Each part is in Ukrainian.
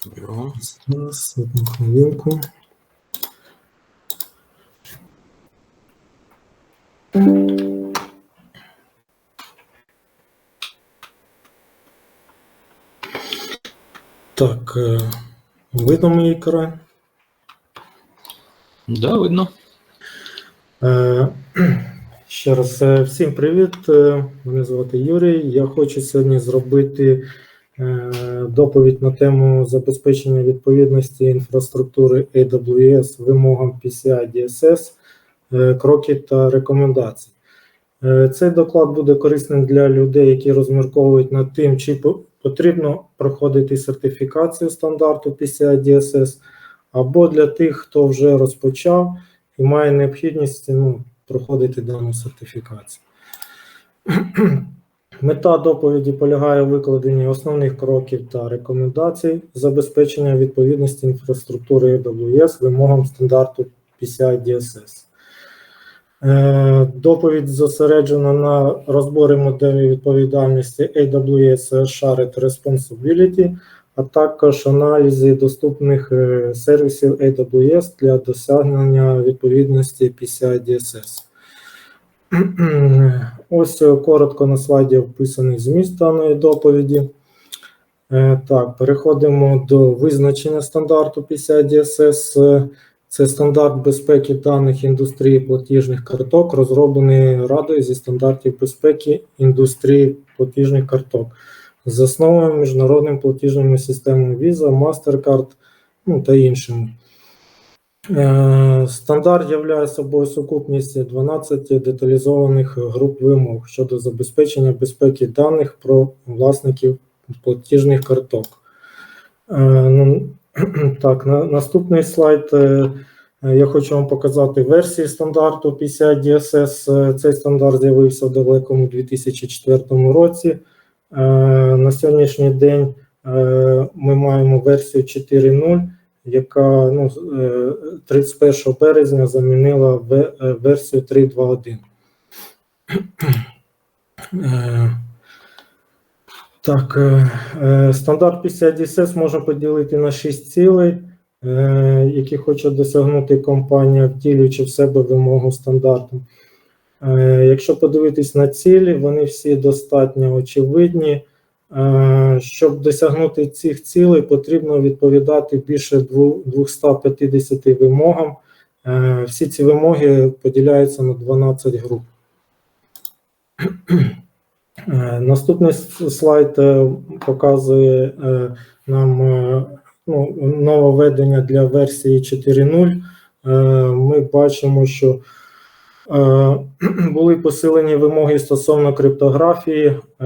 Створюємо. Зараз, одну хвилинку. Так, е, видно мій екран? Да, видно. Е, Ще раз е, всім привіт. Мене звати Юрій. Я хочу сьогодні зробити доповідь на тему забезпечення відповідності інфраструктури AWS вимогам PCI DSS, е, кроки та рекомендації. Е, Цей доклад буде корисним для людей, які розмірковують над тим, чи потрібно проходити сертифікацію стандарту PCI DSS, або для тих, хто вже розпочав і має необхідність ну, проходити дану сертифікацію. Мета доповіді полягає у викладенні основних кроків та рекомендацій забезпечення відповідності інфраструктури AWS вимогам стандарту PCI DSS. Е, Доповідь зосереджена на розборі моделі відповідальності AWS Shared Responsibility, а також аналізі доступних е, сервісів AWS для досягнення відповідності PCI DSS. Ось е, коротко на слайді описаний зміст даної доповіді. Е, Так, переходимо до визначення стандарту PCI DSS. Е, Це стандарт безпеки даних індустрії платіжних карток, розроблений Радою зі стандартів безпеки індустрії платіжних карток заснованими міжнародними платіжними системами Visa, MasterCard ну, та іншими. Е, Стандарт являє собою сукупність 12 деталізованих груп вимог щодо забезпечення безпеки даних про власників платіжних карток. Е, ну, Так, на, наступний слайд. е, Я хочу вам показати версії стандарту PCI DSS. Цей стандарт з'явився в далекому 2004 році. На сьогоднішній день ми маємо версію 4.0, яка ну, з- е, 31 березня замінила е, версію 3.2.1. Е, Так, стандарт PCI DSS можна поділити на 6 цілей, які хоче досягнути компанія, втілюючи в себе вимогу стандарту. Якщо подивитись на цілі, вони всі достатньо очевидні. Е, Щоб досягнути цих цілей, потрібно відповідати більше 250 вимогам. Е, Всі ці вимоги поділяються на 12 груп. Е, Наступний слайд показує нам ну, нововведення для версії 4.0. Е, Ми бачимо, що Були посилені вимоги стосовно криптографії, е,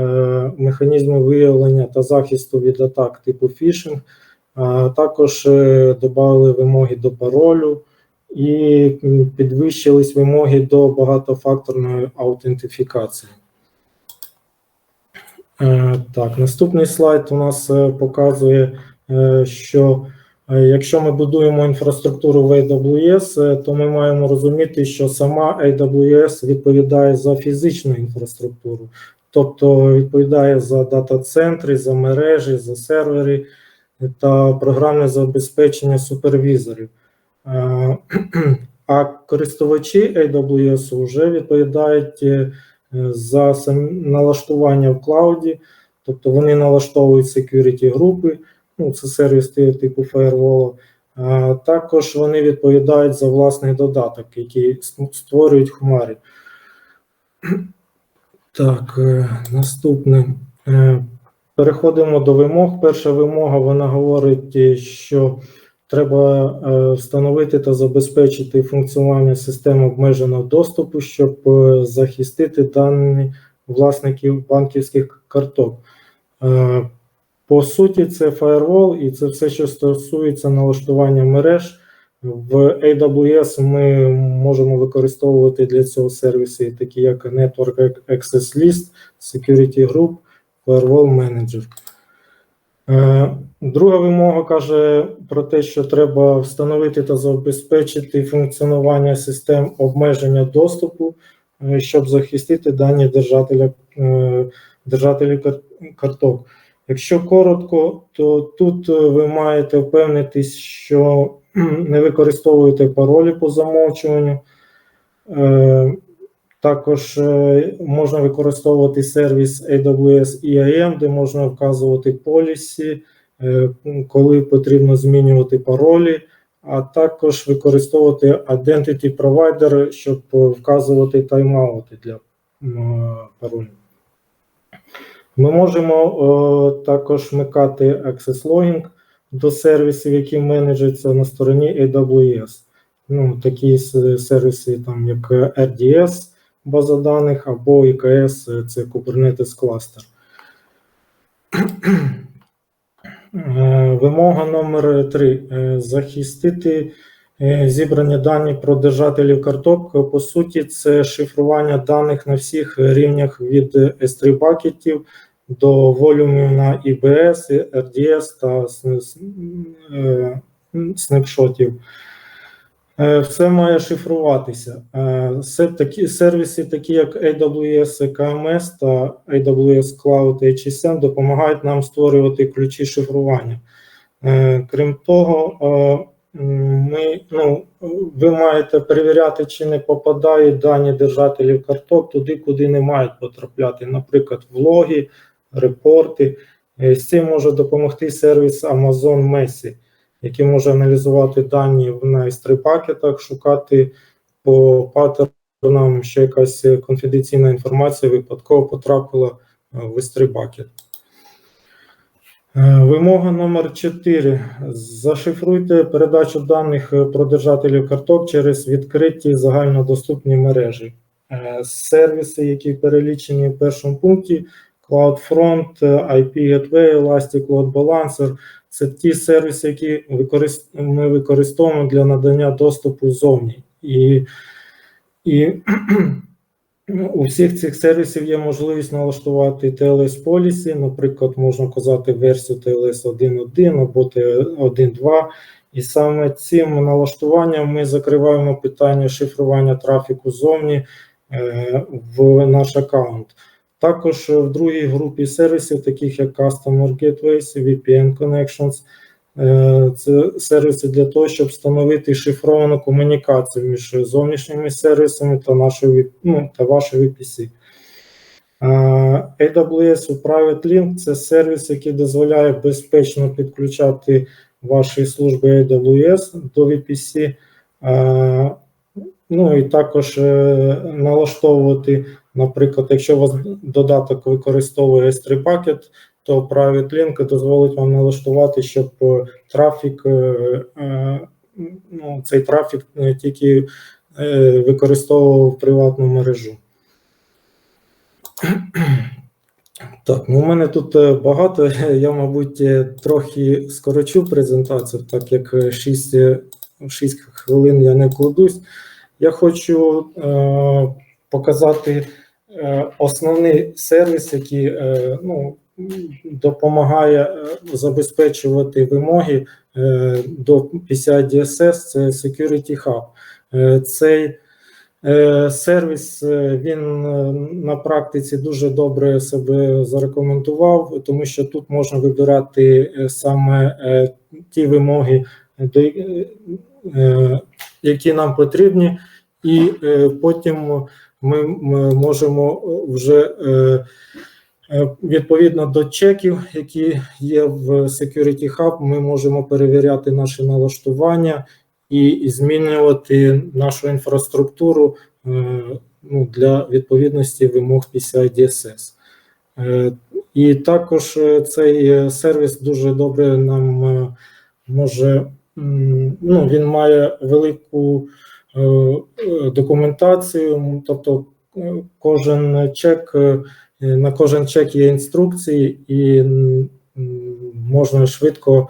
механізму виявлення та захисту від атак типу фішинг. Також е, додали вимоги до паролю і підвищились вимоги до багатофакторної аутентифікації. Е, Так, наступний слайд у нас е, показує, е, що Е, Якщо ми будуємо інфраструктуру в AWS, е, то ми маємо розуміти, що сама AWS відповідає за фізичну інфраструктуру, тобто відповідає за дата-центри, за мережі, за сервери та програмне забезпечення супервізорів. Е, А користувачі AWS вже відповідають е, за налаштування в клауді, тобто вони налаштовують security групи ну, це сервіс типу. А також вони відповідають за власний додаток, який створюють хмарі. Так, е, наступне. Е, Переходимо до вимог. Перша вимога вона говорить, е, що треба встановити та забезпечити функціонування системи обмеженого доступу, щоб захистити дані власників банківських карток. По суті, це firewall і це все, що стосується налаштування мереж. В AWS ми можемо використовувати для цього сервіси, такі як Network Access List, Security Group, Firewall Manager. Е, Друга вимога каже про те, що треба встановити та забезпечити функціонування систем обмеження доступу, е, щоб захистити дані держателя, е, держателів кар- карток. Якщо коротко, то тут е, ви маєте впевнитись, що не використовуєте паролі по замовчуванню. Е, Також е, можна використовувати сервіс AWS EIM, де можна вказувати полісі, коли потрібно змінювати паролі, а також використовувати Identity Provider, щоб вказувати тайм-аути для паролів. Ми можемо е, також вмикати Access Logging до сервісів, які менеджуються на стороні AWS. Ну, такі сервіси, там, як RDS, база даних, або EKS, е, це Kubernetes. Е, Вимога номер 3. Захистити е, зібрані дані про держателів карток. По суті, це шифрування даних на всіх рівнях від S3 бакетів до волюмів на IBS, RDS та е, снапшотів. Е, Все має шифруватися. Е, Все такі сервіси, такі як AWS KMS та AWS Cloud HSM, допомагають нам створювати ключі шифрування. Е, Крім того, е, ми, ну, ви маєте перевіряти, чи не попадають дані держателів карток туди, куди не мають потрапляти, наприклад, влоги, репорти. Е, З цим може допомогти сервіс Amazon Messi, який може аналізувати дані в S3 пакетах, шукати по паттернам, що якась конфіденційна інформація випадково потрапила е, в S3 пакет. Е, Вимога номер 4. Зашифруйте передачу даних е, про держателів карток через відкриті загальнодоступні мережі. Е, Сервіси, які перелічені в першому пункті, CloudFront, IP Gateway, Elastic Load Balancer – це ті сервіси, які ми використовуємо для надання доступу зовні. І, і у всіх цих сервісів є можливість налаштувати TLS полісі, наприклад, можна казати версію TLS 1.1 або T1.2. І саме цим налаштуванням ми закриваємо питання шифрування трафіку зовні е, в наш аккаунт. Також в другій групі сервісів, таких як Customer Gateways, VPN Connections, це сервіси для того, щоб встановити шифровану комунікацію між зовнішніми сервісами та нашою ну, та вашою VPC. Е, AWS Private Link це сервіс, який дозволяє безпечно підключати ваші служби AWS до VPC. Е, Ну і також е, налаштовувати, наприклад, якщо у вас додаток використовує S3 пакет, то Private Link дозволить вам налаштувати, щоб е, трафік, е, е, ну, цей трафік тільки використовував приватну мережу. Так, ну у мене тут багато. Я, мабуть, трохи скорочу презентацію, так як 6, 6 хвилин я не вкладусь. Я хочу е, показати основний сервіс, який е, ну, допомагає е, забезпечувати вимоги е, до PCI DSS, це Security Hub. Е, цей е, сервіс е, він е, на практиці дуже добре себе зарекомендував, тому що тут можна вибирати е, саме е, ті вимоги, е, е, які нам потрібні, і е, потім ми, можемо вже е, е, відповідно до чеків, які є в Security Hub, ми можемо перевіряти наші налаштування і, змінювати нашу інфраструктуру е, ну, для відповідності вимог PCI DSS. Е, І також е, цей е, сервіс дуже добре нам е, може, ну, він має велику е, е, документацію, тобто е, кожен чек, е, на кожен чек є інструкції, і можна швидко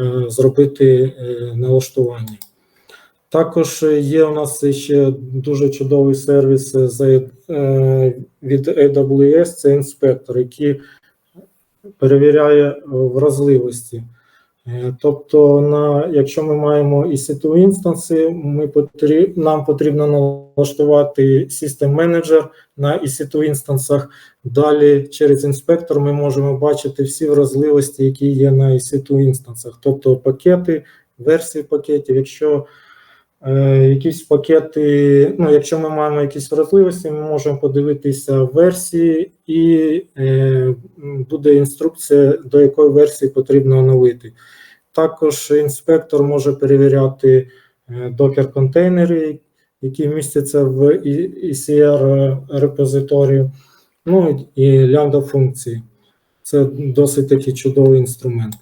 е, зробити е, налаштування. Також є у нас ще дуже чудовий сервіс е, від AWS, це інспектор, який перевіряє е, вразливості. Е, Тобто, на, якщо ми маємо EC2 інстанси, ми потріб, нам потрібно налаштувати System Manager на EC2 інстансах. Далі через інспектор ми можемо бачити всі вразливості, які є на EC2 інстансах, тобто пакети, версії пакетів. Якщо е, якісь пакети, ну, якщо ми маємо якісь вразливості, ми можемо подивитися версії, і е, буде інструкція, до якої версії потрібно оновити. Також інспектор може перевіряти е, докер-контейнери, які містяться в ECR репозиторію, ну і лямбда функції. Це досить такий чудовий інструмент.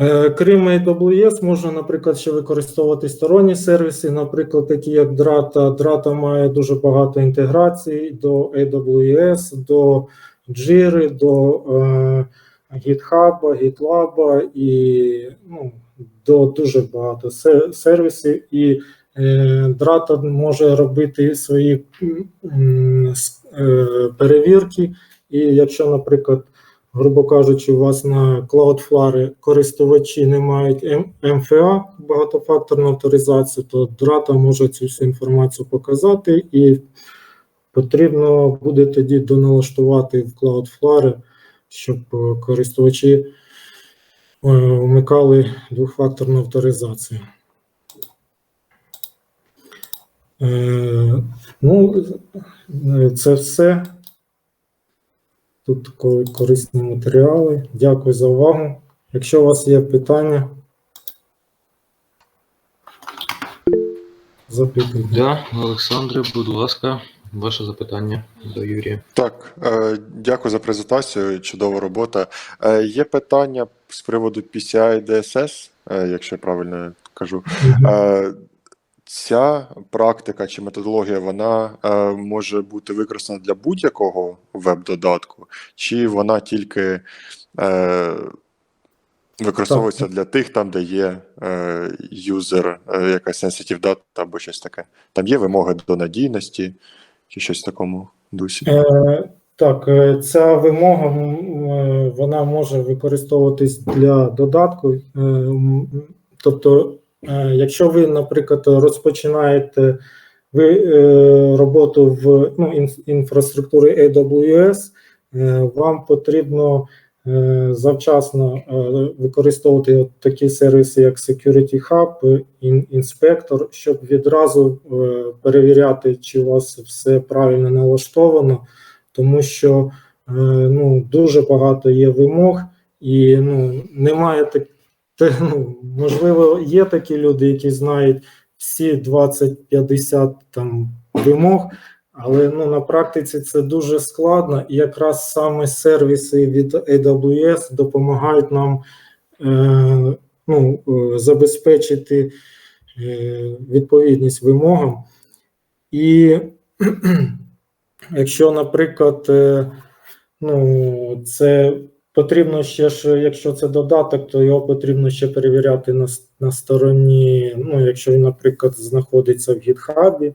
Е, Крім AWS, можна, наприклад, ще використовувати сторонні сервіси, наприклад, такі як Drata. Drata має дуже багато інтеграцій до AWS, до Jira, до е, GitHub, GitLab і ну, до дуже багато сервісів. І е, може робити свої е, перевірки. І якщо, наприклад, грубо кажучи, у вас на Cloudflare користувачі не мають МФА, багатофакторну авторизацію, то Drata може цю всю інформацію показати, і потрібно буде тоді доналаштувати в Cloudflare, щоб е, користувачі е, вмикали двохфакторну авторизацію. Е, Ну, це все. Тут корисні матеріали. Дякую за увагу. Якщо у вас є питання, запитуйте. Да, Олександре, будь ласка, ваше запитання до Юрія. Так, е, дякую за презентацію. Чудова робота. Е, є питання з приводу PCI DSS, е, якщо я правильно кажу. Ця практика чи методологія вона е, може бути використана для будь-якого веб-додатку, чи вона тільки е, використовується для тих, там, де є е, юзер, е, якась sensitive data або щось таке. Там є вимоги до надійності чи щось в такому дусі. Е, Так, е, ця вимога е, вона може використовуватись для додатку. Е, Тобто, якщо ви, наприклад, розпочинаєте ви роботу в ну, ін- інфраструктурі AWS, вам потрібно завчасно е, використовувати такі сервіси, як Security Hub, Ін- Inspector, щоб відразу е, перевіряти, чи у вас все правильно налаштовано, тому що е, ну, дуже багато є вимог, і ну, немає так, ну, можливо, є такі люди, які знають всі 20-50 там вимог, але ну, на практиці це дуже складно, і якраз саме сервіси від AWS допомагають нам е, ну, е, забезпечити е, відповідність вимогам. І якщо, наприклад, е, ну, це потрібно ще ж, якщо це додаток, то його потрібно ще перевіряти на, на стороні. Ну, якщо він, наприклад, знаходиться в GitHub,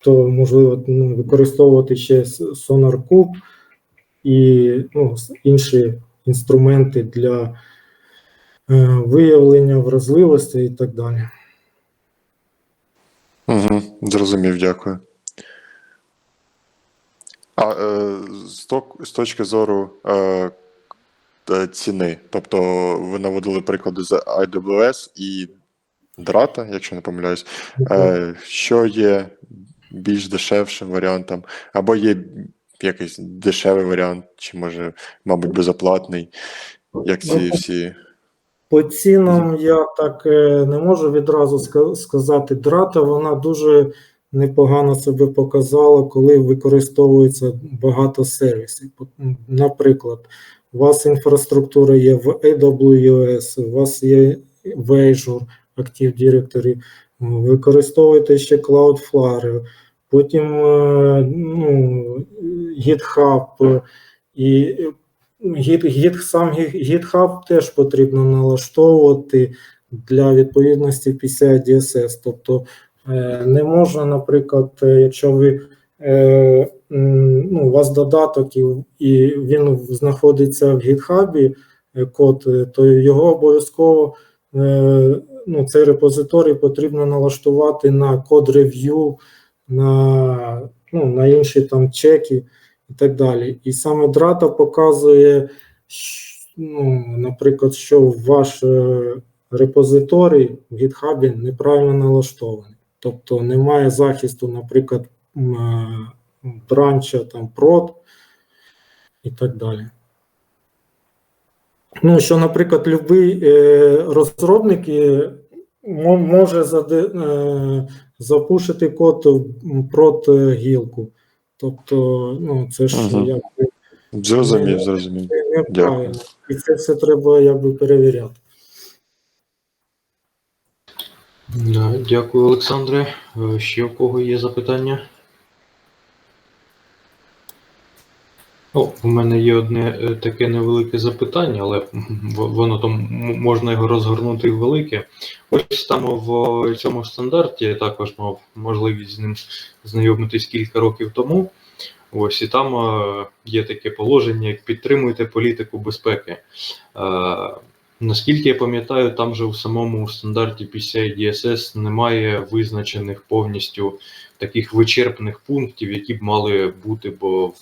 то можливо ну, використовувати ще с- SonarCube і ну, інші інструменти для е, виявлення вразливостей і так далі. Угу, зрозумів, дякую. А е, з, ток- з точки зору е, е, ціни, тобто ви наводили приклади з AWS і Drata, якщо не помиляюсь, е, що є більш дешевшим варіантом, або є якийсь дешевий варіант, чи може, мабуть, безоплатний, як ці Ну, всі. По цінам я так е, не можу відразу сказати. Драта вона дуже непогано себе показала, коли використовується багато сервісів. Наприклад, у вас інфраструктура є в AWS, у вас є в Azure Active Directory, м, використовуєте ще Cloudflare, потім е, ну, GitHub, і Git, сам Git- GitHub теж потрібно налаштовувати для відповідності PCI DSS. Тобто е, не можна, наприклад, е, якщо ви ну, у вас додаток і, він знаходиться в GitHub, код, то його обов'язково ну, цей репозиторій потрібно налаштувати на код рев'ю, на, ну, на інші там чеки і так далі. І саме драта показує, ну, наприклад, що ваш е, репозиторій в GitHub неправильно налаштований. Тобто немає захисту, наприклад, е, бранча там прод і так далі. Ну, що, наприклад, будь-який е, розробник е, може заде, е, запушити код е, гілку. Тобто, ну, це ж Мгм. якби Зрозумів, зрозумів. неправильно. І це все треба якби перевіряти. Да, дякую, Олександре. Е, Ще у кого є запитання? О, у мене є одне е, таке невелике запитання, але воно там можна його розгорнути в велике. Ось там в цьому стандарті я також мав можливість з ним знайомитись кілька років тому. Ось і там е, є таке положення, як підтримуйте політику безпеки. Е, Наскільки я пам'ятаю, там же у самому стандарті PCI DSS немає визначених повністю таких вичерпних пунктів, які б мали бути в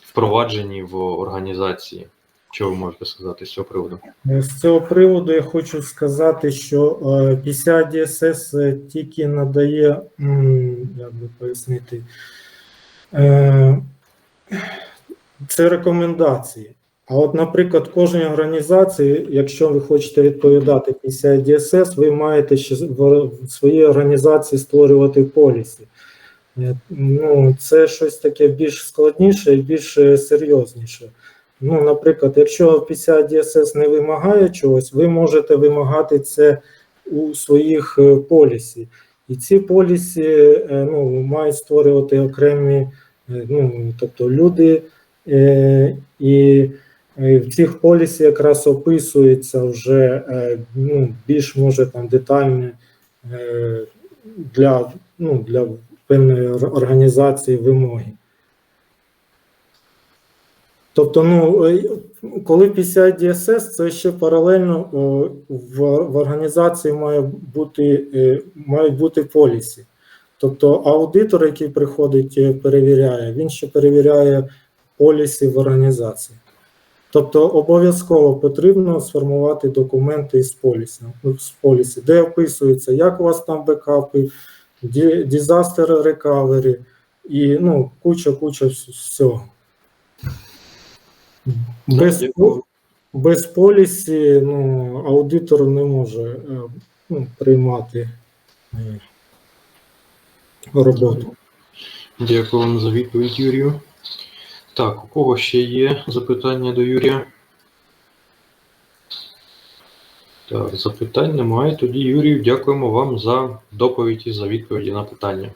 впровадженні в організації. Що ви можете сказати з цього приводу? Е, З цього приводу я хочу сказати, що е, 50 DSS е, тільки надає, як би пояснити, це рекомендації. А от, наприклад, кожній організації, якщо ви хочете відповідати 50 DSS, ви маєте ще в своїй організації створювати полісі. Е, Ну, це щось таке більш складніше і більш е, серйозніше. Ну, наприклад, якщо 50 DSS не вимагає чогось, ви можете вимагати це у своїх е, полісі. І ці полісі ну, мають створювати окремі, ну, тобто люди, е, в цих полісі якраз описується вже е, ну, більш може там детальне е, для, ну, для певної організації вимоги. Тобто, ну, е, коли 50 DSS, це ще паралельно в, організації має бути, мають бути полісі. Тобто аудитор, який приходить, перевіряє, він ще перевіряє полісі в організації. Тобто обов'язково потрібно сформувати документи з полісі, з полісі, де описується, як у вас там бекапи, disaster recovery і ну, куча-куча вс- всього. Без, без полісі ну, аудитор не може е, ну, приймати е, роботу. Дякую вам за відповідь, Юрію. Так, у кого ще є запитання до Юрія? Так, запитань немає. Тоді, Юрію, дякуємо вам за доповідь і за відповіді на питання.